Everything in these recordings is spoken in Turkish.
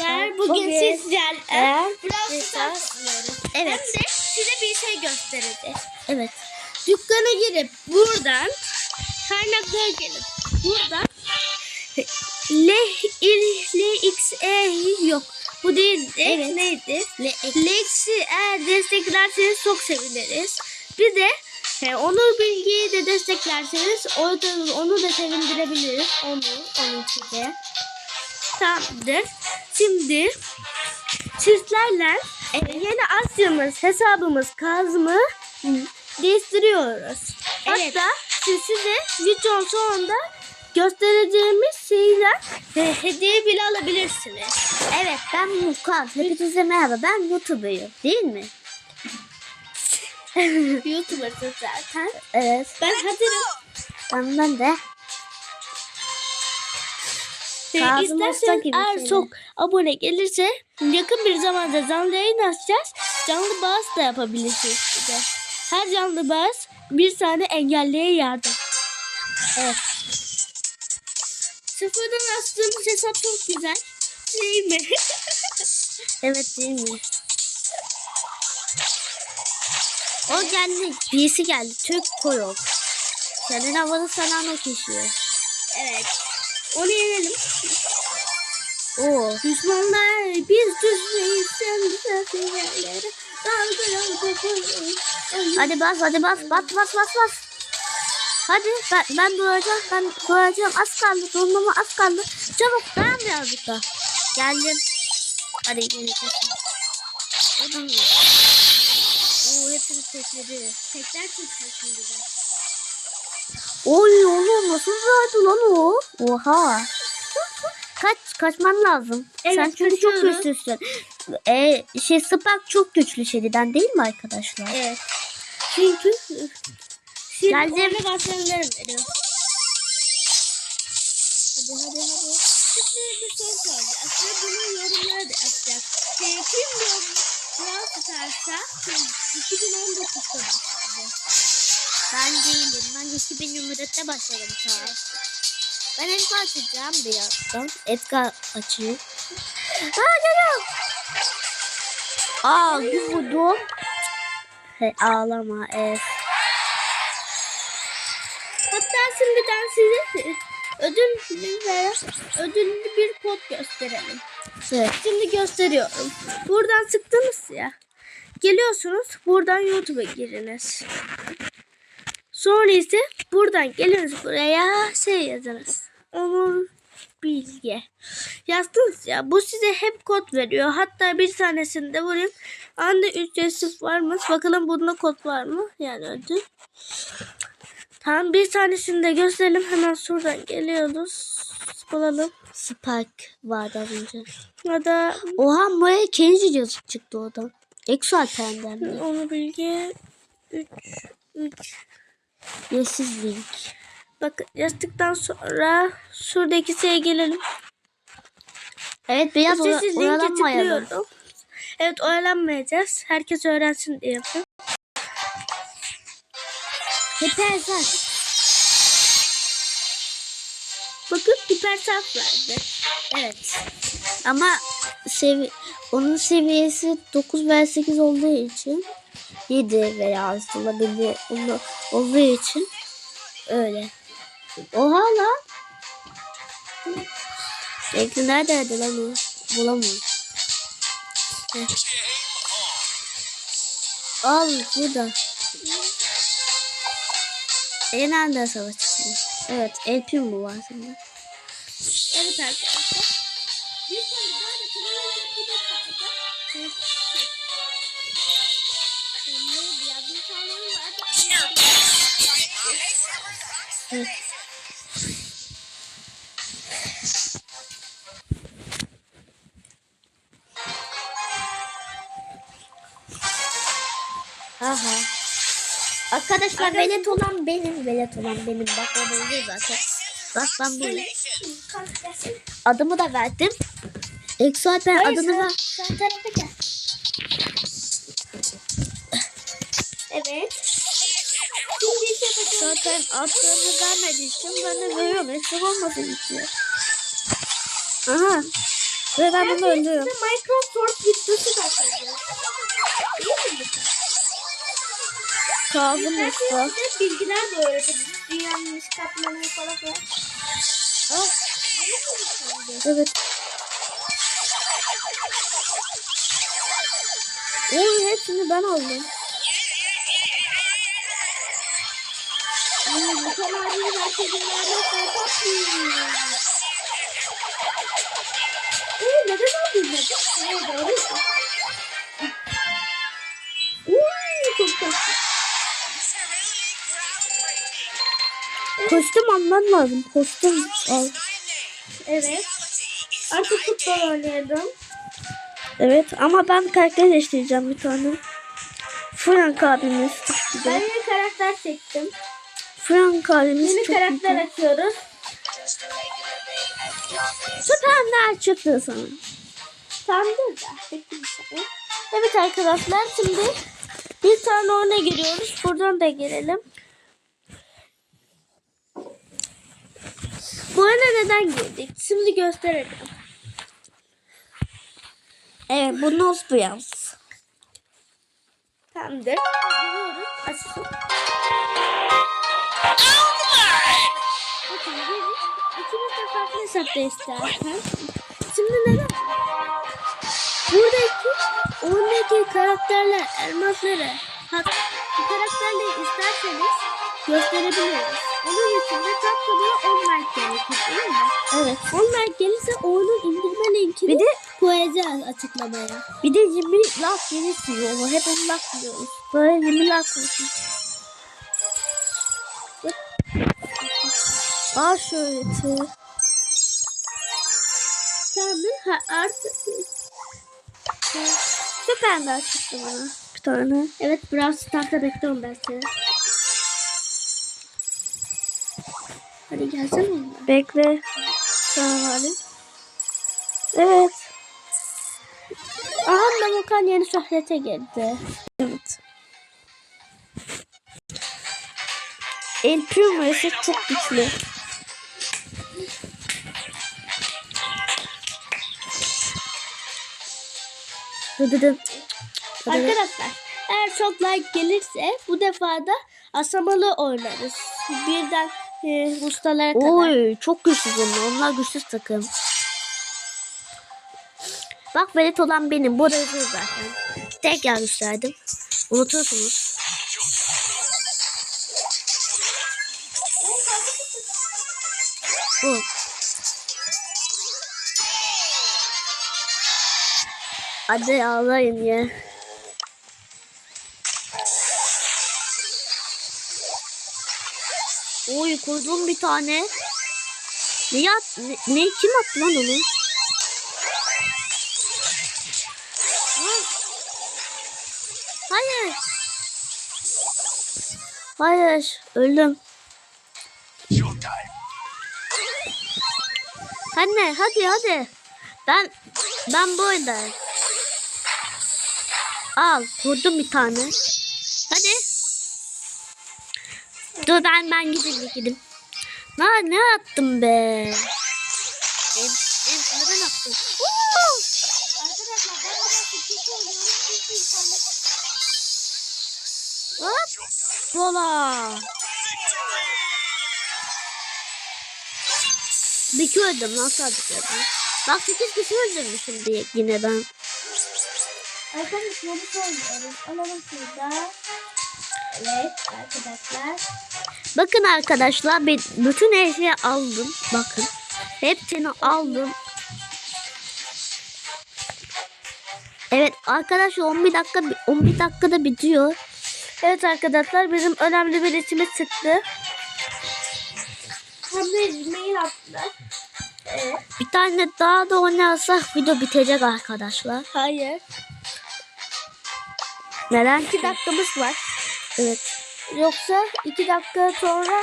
arkadaşlar. Bugün, sizlerle Evet. Brawl Stars. Evet. Hem de size bir şey göstereceğiz. Evet. Dükkana girip buradan kaynaklara gelip buradan L, il, L, X, E yok. Bu değildi. Evet. Neydi? Le Lex'i eğer desteklerseniz çok seviniriz. Bir de e, Onur Bilgi'yi de desteklerseniz orada onu da sevindirebiliriz. Onu, onu size. Tamamdır. Şimdi sizlerle e, yeni Asya'mız, hesabımız Kazm'ı değiştiriyoruz. Evet. Hatta siz size videonun sonunda göstereceğimiz şeyler e, hediye bile alabilirsiniz. Evet ben Mukan. Hepinize merhaba. Ben YouTuber'ıyım. Değil mi? YouTuber'sın zaten. Evet. Ben hazırım. Ben, ben de. Ee, Kazım İsterseniz Usta gibi eğer seni. çok abone gelirse yakın bir zamanda canlı yayın açacağız. Canlı bağış da yapabilirsiniz size. Her canlı bağış bir tane engelliye yardım. Evet. Sıfırdan açtığımız hesap çok güzel. Değil mi? Evet değil mi? O geldi. Birisi geldi. Türk koyuyor. Senin havalı sanan o kişi. evet. Onu yenelim. Oo. Düşmanlar biz düşmeyiz sen güzel yerlere. Hadi bas hadi bas bas bas bas bas. Hadi ben, ben duracağım ben duracağım az kaldı durmama az kaldı. Çabuk dayan birazcık da. Geldim. Hadi gelin. Adam Oo hepsini tekledi. Teklersin sen şimdi de. Oy oğlum nasıl vardı lan o? Oha. Kaç kaçman lazım. Evet, Sen çünkü çok kaçıyorum. güçlüsün. Ee, şey Spark çok güçlü Şedi'den değil mi arkadaşlar? Evet. Çünkü şimdi Geldim. başarılar veriyor. Hadi hadi hadi. Şimdi bir soru soracağız ve bunu yorumlara da yazacağız. Ee, kim bu Brawl Stars'a 2019'da başladı? Ben değilim. Ben 2024'te başladım ta. Ben Edgar açacağım birazdan. Edgar açayım. Aa geliyor. Aa bir vurdum. He, ağlama F. Hatta şimdiden size ödül ve ödüllü bir kod gösterelim. Evet. Şimdi gösteriyorum. Buradan sıktınız ya. Geliyorsunuz. Buradan YouTube'a giriniz. Sonra ise buradan geliniz buraya şey yazınız. Onur Bilge. Yazdınız ya. Bu size hep kod veriyor. Hatta bir tanesini de vurayım. Anda ücretsiz varmış. Bakalım bunda kod var mı? Yani ödül. Tamam bir tanesini de gösterelim. Hemen şuradan geliyoruz. Bulalım. Spark vardı az önce. Ya da Oha buraya Kenji yazık çıktı oradan. Exo Alperen'den onu bilgi 3 3 Yeşil link. Bakın yazdıktan sonra şuradaki şeye gelelim. Evet Ücretsiz linke oyalanmayalım. Evet oyalanmayacağız. Herkes öğrensin diye yapıyorum. Hiperzen. Bakın hipersaf verdi. Evet. Ama sevi onun seviyesi 9 veya 8 olduğu için 7 veya onu olduğu için öyle. Oha lan. Bekle neredeydi lan o? Bulamıyorum. Al burada. En anda savaşçısı. Evet, El Primo var sende. Evet arkadaşlar. Bir tane daha da kırmızı bir de kaldı. Aha. Arkadaşlar velet olan benim, velet olan benim. Bak o oluyor zaten. Bak ben böyle. Adımı da verdim. Alper Hayır, adını ver. Sen tarafa gel. Evet. Zaten adını vermediği için ben de veriyorum. Eksik olmasın istiyor. Aha. Ve ben bunu öldürüyorum. Minecraft Sword videosu da Ben usta. bilgiler de öğreteceğim. Dünyanın iş katmanı falan bu Evet. Oy hepsini ben aldım. Hmm, bu kadar bir. Ee, neden aldın? Evet, doğru. Uy, çok tatlı. Kostüm alman lazım. Kostüm al. Evet. Artık futbol oynayalım. Evet ama ben karakter değiştireceğim bir tane. Frank abimiz Ben yeni karakter çektim. Frank abimiz Yeni çok karakter güzel. açıyoruz. Süperler çıktı sana. Tamamdır da. Evet arkadaşlar şimdi bir tane oyuna giriyoruz. Buradan da girelim. Bu oyuna neden girdik? Şimdi gösterelim. Evet bu Nosbuyans. Tamamdır. Giriyoruz. Açsın. Bakın girdik. İkimiz de farklı hesapta istersen. Şimdi neden? Buradaki oyundaki karakterler, elmasları, hat, bu karakterleri isterseniz gösterebiliyoruz. Onun için de tamına 10 like gerekir değil mi? Evet. 10 like gelirse oyunun indirme linkini Bir de koyacağız açıklamaya. bir de 20 lak gelirse onu hep 10 lak diyoruz. Böyle 20 lak olsun. Aa şöyle tı. Tamam ha, artık Süperler çıktı bana. Bir tane. Evet Brawl Stars'ta bekliyorum ben seni. Hadi gelsene yanıma. Bekle. Tamam hadi. Evet. Aha Namokan yeni sohbete geldi. Evet. El Primo'su çok güçlü. Arkadaşlar eğer çok like gelirse bu defa da asamalı oynarız. Birden e, ustalara kadar. Oy çok güçsüz onlar. Onlar güçsüz takım. Bak velet olan benim. Bu arada zaten. Tekrar gösterdim. Unutursunuz. Bu. Hadi ağlayın ya. Oy koydum bir tane. Ne, at, ne, ne kim attı lan onu? Hayır. Hayır. Öldüm. Anne hadi hadi. Ben ben burada. Al kurdum bir tane. Hadi. Dur ben ben gideyim gideyim. Ne ne attım be? En, en neden oynuyorum. Çünkü internet Hop. Vola. Bir lan sadece ben. Bak 8 kişi öldürmüşüm diye yine ben. Arkadaşlar bu oynuyoruz. Alalım şurada. Evet arkadaşlar. Bakın arkadaşlar ben bütün her şeyi aldım. Bakın. Hepsini aldım. Evet arkadaşlar 11 dakika 11 dakikada bitiyor. Evet arkadaşlar bizim önemli bir içimiz çıktı. Bir tane daha da oynarsak video bitecek arkadaşlar. Hayır. Neden? 2 dakikamız var. Evet. Yoksa 2 dakika sonra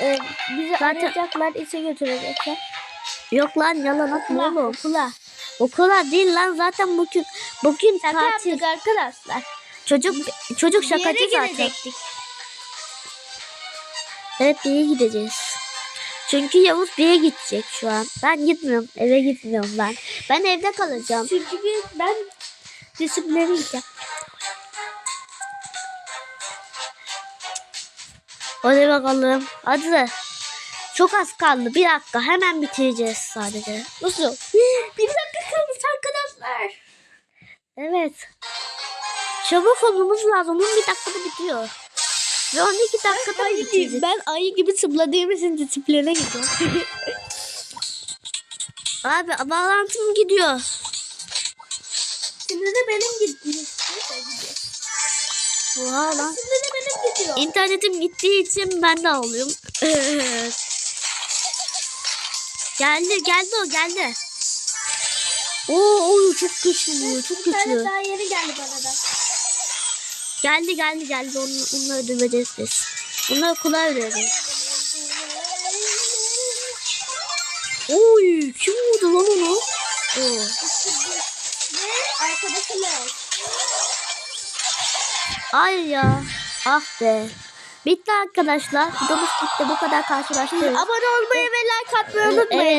e, bizi Zaten- arayacaklar, işe götürecekler. Yok lan yalan atma Okula, oğlum. okula. Okula değil lan zaten bugün bugün Şaka tatil. yaptık arkadaşlar. Çocuk çocuk Bir yere şakacı zaten. Evet bir yere gideceğiz. Çünkü Yavuz Bey'e gidecek şu an. Ben gitmiyorum. Eve gitmiyorum ben. Ben evde kalacağım. Çünkü ben disiplinliyim. Hadi bakalım. Hadi. Çok az kaldı. Bir dakika. Hemen bitireceğiz sadece. Nasıl? bir dakika kalmış arkadaşlar. Evet. Çabuk olmamız lazım. 11 dakikada bitiyor. Ve 12 dakikada Ayı bitecek. ben ayı gibi zıpladığım için disipline gidiyorum. Abi bağlantım gidiyor. Şimdi de benim gidiyor. Oha lan. Şimdi de benim gidiyor. İnternetim gittiği için ben de alıyorum. geldi geldi o geldi. Oo, oo çok güçlü bu çok Bir tane güçlü. daha yeni geldi bana da. Geldi geldi geldi onu, onları öldüreceğiz biz. Bunları kolay öldürelim. Oy kim vurdu lan onu? Oo. Ve arkadaşımız. Ay ya. Ah be. Bitti arkadaşlar. Videomuz bitti. Bu kadar karşılaştık. Abone olmayı ve like atmayı unutmayın. Evet.